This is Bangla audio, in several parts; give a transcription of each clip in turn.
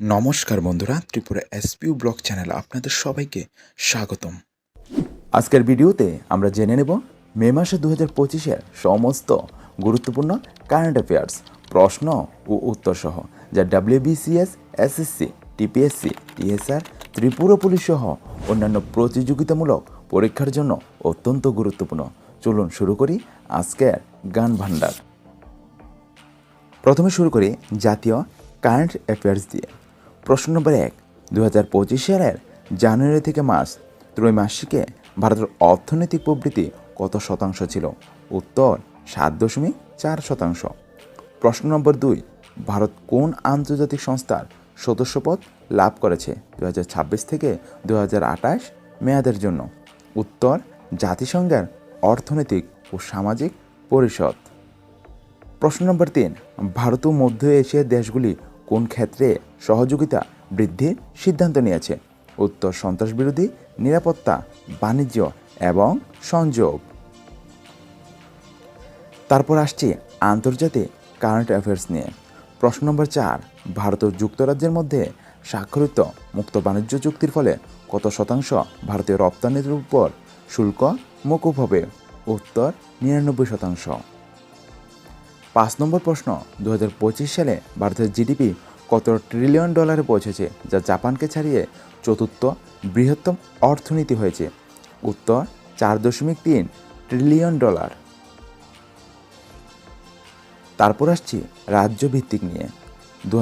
নমস্কার বন্ধুরা, ত্রিপুরা এসপিউ ব্লগ চ্যানেল আপনাদের সবাইকে স্বাগতম। আজকের ভিডিওতে আমরা জেনে নেব, মে মাসে দু হাজার পঁচিশের সমস্ত গুরুত্বপূর্ণ কারেন্ট অ্যাফেয়ার্স প্রশ্ন ও উত্তর সহ যা WBCS SSC TPSC TSR Tripura police সহ অন্যান্য প্রতিযোগিতামূলক পরীক্ষার জন্য অত্যন্ত গুরুত্বপূর্ণ। চলুন শুরু করি আজকের গান ভান্ডার প্রথমে শুরু করি জাতীয় কারেন্ট অ্যাফেয়ার্স দিয়ে। প্রশ্ন নম্বর এক দু হাজার পঁচিশ সালের জানুয়ারি থেকে মার্চ ত্রৈমাসিকে ভারতের অর্থনৈতিক প্রবৃদ্ধি কত শতাংশ ছিল? উত্তর, সাত দশমিক চার শতাংশ। প্রশ্ন নম্বর দুই, ভারত কোন আন্তর্জাতিক সংস্থার সদস্যপদ লাভ করেছে দু হাজার ছাব্বিশ থেকে দু হাজার আঠাশ মেয়াদের জন্য? উত্তর, জাতিসংঘের অর্থনৈতিক ও সামাজিক পরিষদ। প্রশ্ন নম্বর তিন, ভারত ও মধ্য এশিয়ার দেশগুলি কোন ক্ষেত্রে সহযোগিতা বৃদ্ধির সিদ্ধান্ত নিয়েছে? উত্তর, সন্ত্রাস বিরোধী, নিরাপত্তা, বাণিজ্য এবং সংযোগ। তারপর আসছি আন্তর্জাতিক কারেন্ট অ্যাফেয়ার্স নিয়ে। প্রশ্ন নম্বর চার, ভারত ও যুক্তরাজ্যের মধ্যে স্বাক্ষরিত মুক্ত বাণিজ্য চুক্তির ফলে কত শতাংশ ভারতীয় রপ্তানির উপর শুল্ক মকুব হবে? উত্তর, নিরানব্বই শতাংশ। পাঁচ নম্বর প্রশ্ন দু হাজার পঁচিশ সালে ভারতের জিডিপি কত ট্রিলিয়ন ডলারে পৌঁছেছে যা জাপানকে ছাড়িয়ে চতুর্থ বৃহত্তম অর্থনীতি হয়েছে? উত্তর, চার দশমিক তিন ট্রিলিয়ন ডলার তারপর আসছি রাজ্য ভিত্তিক নিয়ে। দু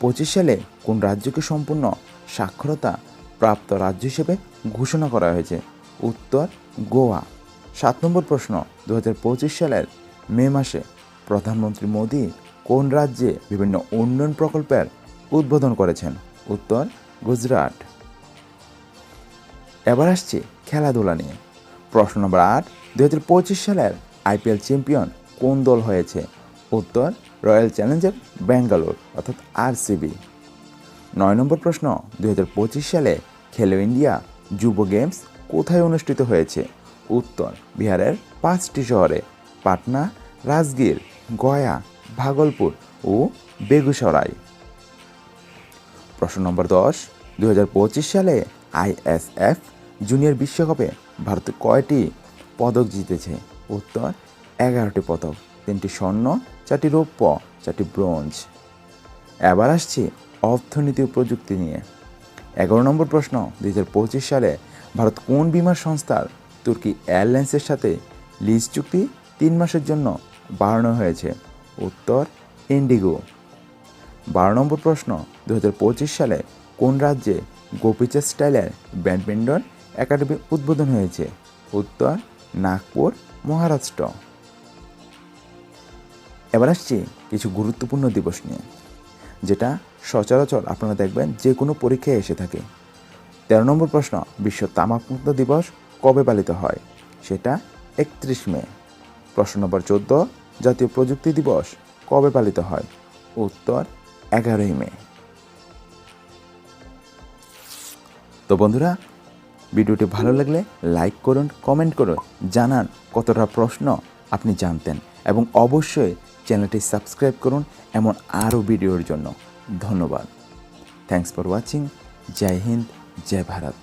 পঁচিশ সালে কোন রাজ্যকে সম্পূর্ণ সাক্ষরতা প্রাপ্ত রাজ্য হিসেবে ঘোষণা করা হয়েছে? উত্তর, গোয়া। সাত নম্বর প্রশ্ন দু হাজার পঁচিশ সালের মে মাসে প্রধানমন্ত্রী মোদী কোন রাজ্যে বিভিন্ন উন্নয়ন প্রকল্পের উদ্বোধন করেছেন? উত্তর, গুজরাট। এবার আসছে খেলাধুলা নিয়ে। প্রশ্ন নম্বর আট দু হাজার পঁচিশ সালের আইপিএল চ্যাম্পিয়ন কোন দল হয়েছে? উত্তর, রয়্যাল চ্যালেঞ্জার ব্যাঙ্গালোর, অর্থাৎ আরসিবি। নয় নম্বর প্রশ্ন দু হাজার পঁচিশ সালে খেলো ইন্ডিয়া যুব গেমস কোথায় অনুষ্ঠিত হয়েছে? উত্তর, বিহারের পাঁচটি শহরে, পাটনা, রাজগীর। গয়া, ভাগলপুর ও বেগুসরাই। প্রশ্ন নম্বর দশ দু সালে আইএসএফ জুনিয়র বিশ্বকাপে ভারত কয়টি পদক জিতেছে? উত্তর, এগারোটি পদক, তিনটি স্বর্ণ, চারটি রৌপ্য, চারটি ব্রোঞ্জ। এবার আসছি অর্থনীতি ও প্রযুক্তি নিয়ে। এগারো নম্বর প্রশ্ন, দুই হাজার পঁচিশ সালে ভারত কোন বিমা সংস্থার তুর্কি এয়ারলাইন্সের সাথে লিজ চুক্তি তিন মাসের জন্য বাড়ানো হয়েছে। উত্তর, ইন্ডিগো। বারো নম্বর প্রশ্ন দু হাজার পঁচিশ সালে কোন রাজ্যে গোপীচাঁদ স্টাইলের ব্যাডমিন্টন একাডেমি উদ্বোধন হয়েছে? উত্তর, নাগপুর, মহারাষ্ট্র। এবার আসছি কিছু গুরুত্বপূর্ণ দিবস নিয়ে, যেটা সচরাচর আপনারা দেখবেন যে কোনো পরীক্ষায় এসে থাকে। তেরো নম্বর প্রশ্ন, বিশ্ব তামাকমুক্ত দিবস কবে পালিত হয়? সেটা একত্রিশ মে। প্রশ্ন নম্বর চোদ্দ, জাতীয় প্রযুক্তি দিবস কবে পালিত হয়? উত্তর, এগারোই মে। তো বন্ধুরা, ভিডিওটি ভালো লাগলে লাইক করুন, কমেন্ট করুন, জানান কতটা প্রশ্ন আপনি জানতেন এবং অবশ্যই চ্যানেলটি সাবস্ক্রাইব করুন এমন আরও ভিডিওর জন্য। ধন্যবাদ। Thanks for watching Jai Hind, Jai Bharat.